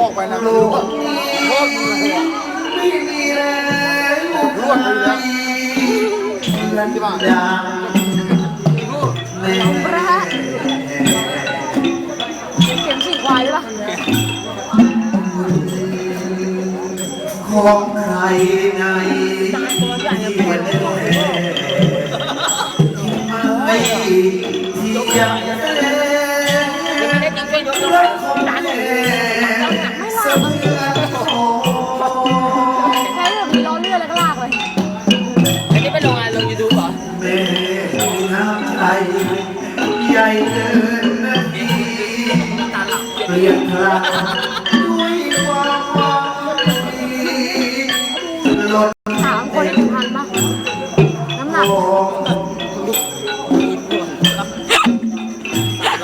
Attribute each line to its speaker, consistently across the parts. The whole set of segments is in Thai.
Speaker 1: ออกไปนะ
Speaker 2: โล
Speaker 1: รู้
Speaker 2: ก
Speaker 1: ว่า
Speaker 2: นี้
Speaker 1: โคตรเลยอะ
Speaker 2: ไม่มีแล้ว
Speaker 1: รวดเลยนะ
Speaker 2: ลันดาแม่
Speaker 3: พระเข็มฉีดควายหรือเปล่า
Speaker 2: ของใครในที่วันแรกไม่ที่ยัง ใจใหญ่เกินนาทีเปลี่ยนพลังด้วยความหวังดีลด
Speaker 3: ถามคนได้ถึงพันปะน้ำหนัก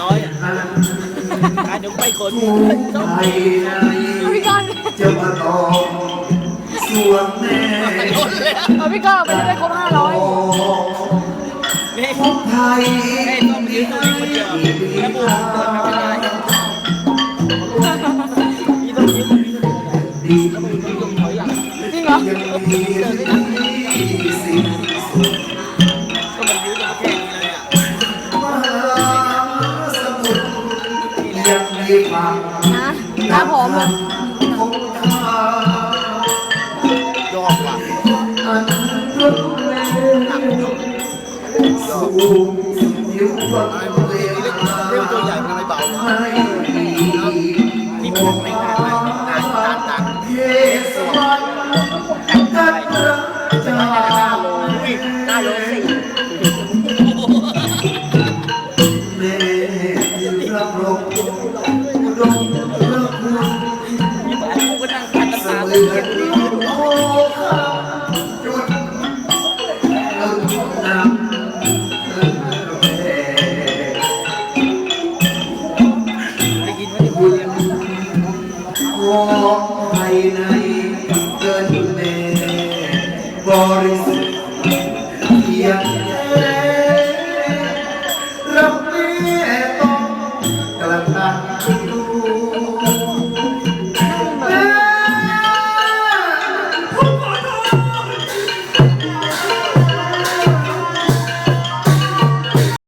Speaker 4: ร้อยอะอะเดี๋ยวไปคน
Speaker 2: ผู้ไทยใน
Speaker 3: พี่กอน
Speaker 2: จะมาตอบส่วนแม่
Speaker 3: เอาพี่กอนเอาไปได้ครบห้าร้อย
Speaker 2: โอ้
Speaker 4: นี่
Speaker 2: ผู้ไทย
Speaker 4: ให้ต้องยืนตรงนี้คนเดียวแล้วบูมเดินมาไม่ได้นี่ต้องยืนตรงนี้คนเดียว
Speaker 2: ดี
Speaker 4: ต้องยกถอยหลัง
Speaker 3: จริงเหรอ
Speaker 2: ยังมีที่สิ้นสุด
Speaker 4: ก็มันยืนตรงแค่นี้เลยอะ
Speaker 2: มหาสมุทรยังมีฝั่ง
Speaker 3: นะหน้าผอมเลย
Speaker 2: คงคาย
Speaker 1: อดว่ะ
Speaker 2: อันรุนแรงสูงสุดผิวบางเว
Speaker 1: ตัวใหญ่มันไม่เบา
Speaker 2: ง
Speaker 4: นี่ผมไม่นานเลยนานนานนาน
Speaker 2: เทศบาลกัดพระเจ้า
Speaker 4: อุ้ยห้าโลสี่
Speaker 2: แม่รับรองอุดมพระคุณ
Speaker 4: นี่ผมกูก็นั่งคัน
Speaker 2: เส
Speaker 4: ตา
Speaker 2: มื
Speaker 4: เลย
Speaker 2: องภายในเกินแม่บริสุทธิ์